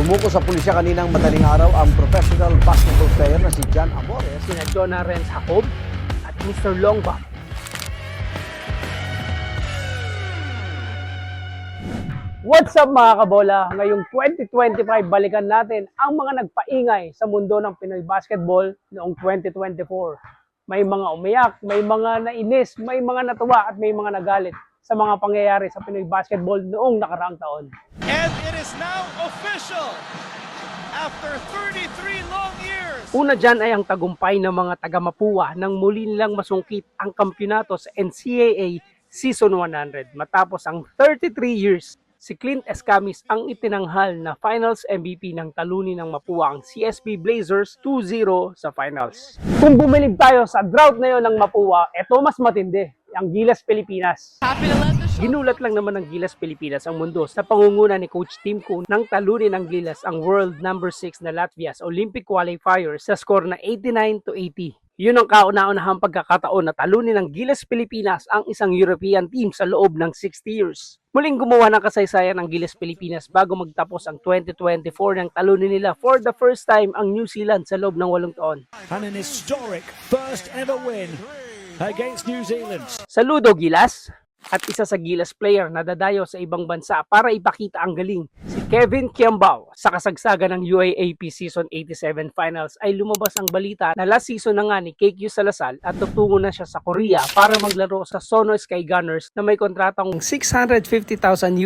Sumuko sa pulisya kaninang madaling araw ang professional basketball player na si John Amores. sina Jonah Renz Jacob at Mr. Longbam. What's up mga kabola? Ngayong 2025, balikan natin ang mga nagpaingay sa mundo ng Pinoy basketball noong 2024. May mga umiyak, may mga nainis, may mga natuwa at may mga nagalit sa mga pangyayari sa Pinoy basketball noong nakaraang taon. And it is now official. After 33 long years, Una dyan ay ang tagumpay ng mga taga-Mapua nang muli nilang masungkit ang kampyonato sa NCAA Season 100 matapos ang 33 years. Si Clint Escamis ang itinanghal na Finals MVP ng talunin ng Mapua ang CSB Blazers 2-0 sa Finals. Kung bumilib tayo sa drought na yon ng Mapua, eto mas matindi, ang Gilas Pilipinas. Ginulat lang naman ng Gilas Pilipinas ang mundo sa pangunguna ni Coach Tim Kuhn nang talunin ng Gilas ang world number 6 na Latvia sa Olympic qualifier sa score na 89 to 80. Yun ang kauna-unahang pagkakataon na talunin ng Gilas Pilipinas ang isang European team sa loob ng 60 years. Muling gumawa ng kasaysayan ng Gilas Pilipinas bago magtapos ang 2024 nang talunin nila for the first time ang New Zealand sa loob ng walong taon. and an historic first ever win against New Zealand. Saludo Gilas at isa sa Gilas player na dadayo sa ibang bansa para ipakita ang galing. Si Kevin Kiambao sa kasagsagan ng UAAP Season 87 Finals ay lumabas ang balita na last season na nga ni KQ Salazar at tutungo na siya sa Korea para maglaro sa Sono Sky Gunners na may kontratang 650,000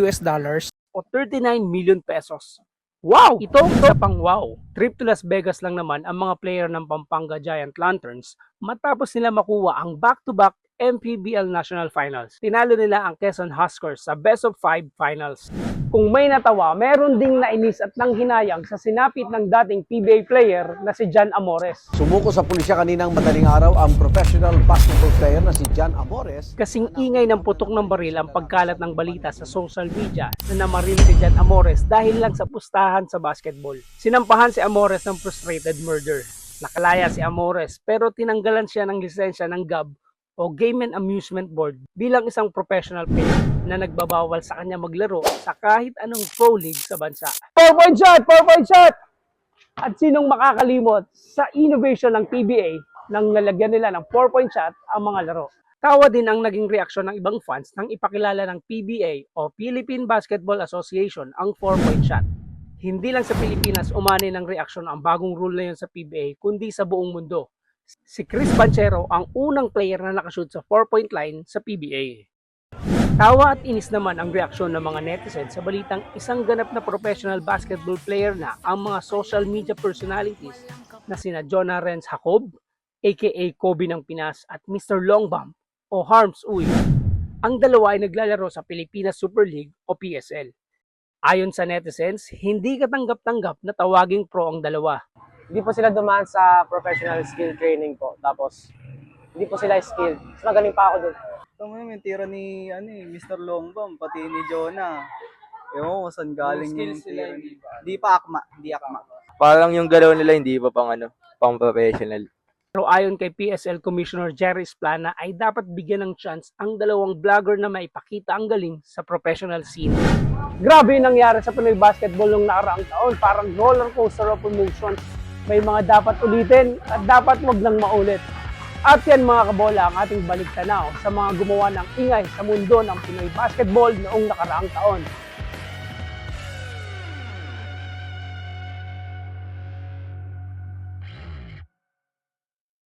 US dollars o 39 million pesos. Wow! Ito ang isa pang wow. Trip to Las Vegas lang naman ang mga player ng Pampanga Giant Lanterns matapos nila makuha ang back-to-back MPBL National Finals. Tinalo nila ang Quezon Huskers sa Best of 5 Finals. Kung may natawa, meron ding nainis at nanghinayang sa sinapit ng dating PBA player na si John Amores. Sumuko sa pulisya kaninang madaling araw ang professional basketball player na si John Amores. Kasing ingay ng putok ng baril ang pagkalat ng balita sa social media na namaril si John Amores dahil lang sa pustahan sa basketball. Sinampahan si Amores ng frustrated murder. Nakalaya si Amores pero tinanggalan siya ng lisensya ng GAB o Game and Amusement Board bilang isang professional player na nagbabawal sa kanya maglaro sa kahit anong pro league sa bansa. 4-point shot! 4-point shot! At sinong makakalimot sa innovation ng PBA nang lalagyan nila ng 4-point shot ang mga laro. Tawa din ang naging reaksyon ng ibang fans nang ipakilala ng PBA o Philippine Basketball Association ang 4-point shot. Hindi lang sa Pilipinas umani ng reaksyon ang bagong rule na yun sa PBA kundi sa buong mundo. Si Chris Banchero ang unang player na nakashoot sa 4-point line sa PBA. Tawa at inis naman ang reaksyon ng mga netizens sa balitang isang ganap na professional basketball player na ang mga social media personalities na sina Jonah Renz Jacob, aka Kobe ng Pinas at Mr. Longbam o Harms Uy. Ang dalawa ay naglalaro sa Pilipinas Super League o PSL. Ayon sa netizens, hindi katanggap-tanggap na tawaging pro ang dalawa. Hindi po sila dumaan sa professional skill training po. Tapos, hindi po sila skilled. Mas magaling pa ako dun. Ito mo yung tira ni ano eh, Mr. Longbam, pati ni Jonah. Ewan ko saan galing yung tira. ni- Di pa akma, di akma. Parang yung galaw nila hindi pa pang ano, pang professional. Pero ayon kay PSL Commissioner Jerry Splana ay dapat bigyan ng chance ang dalawang vlogger na maipakita ang galing sa professional scene. Grabe yung nangyari sa Pinoy basketball nung nakaraang taon. Parang roller coaster of emotions. May mga dapat ulitin at dapat wag nang maulit. At yan mga kabola ang ating balik tanaw sa mga gumawa ng ingay sa mundo ng Pinoy basketball noong nakaraang taon.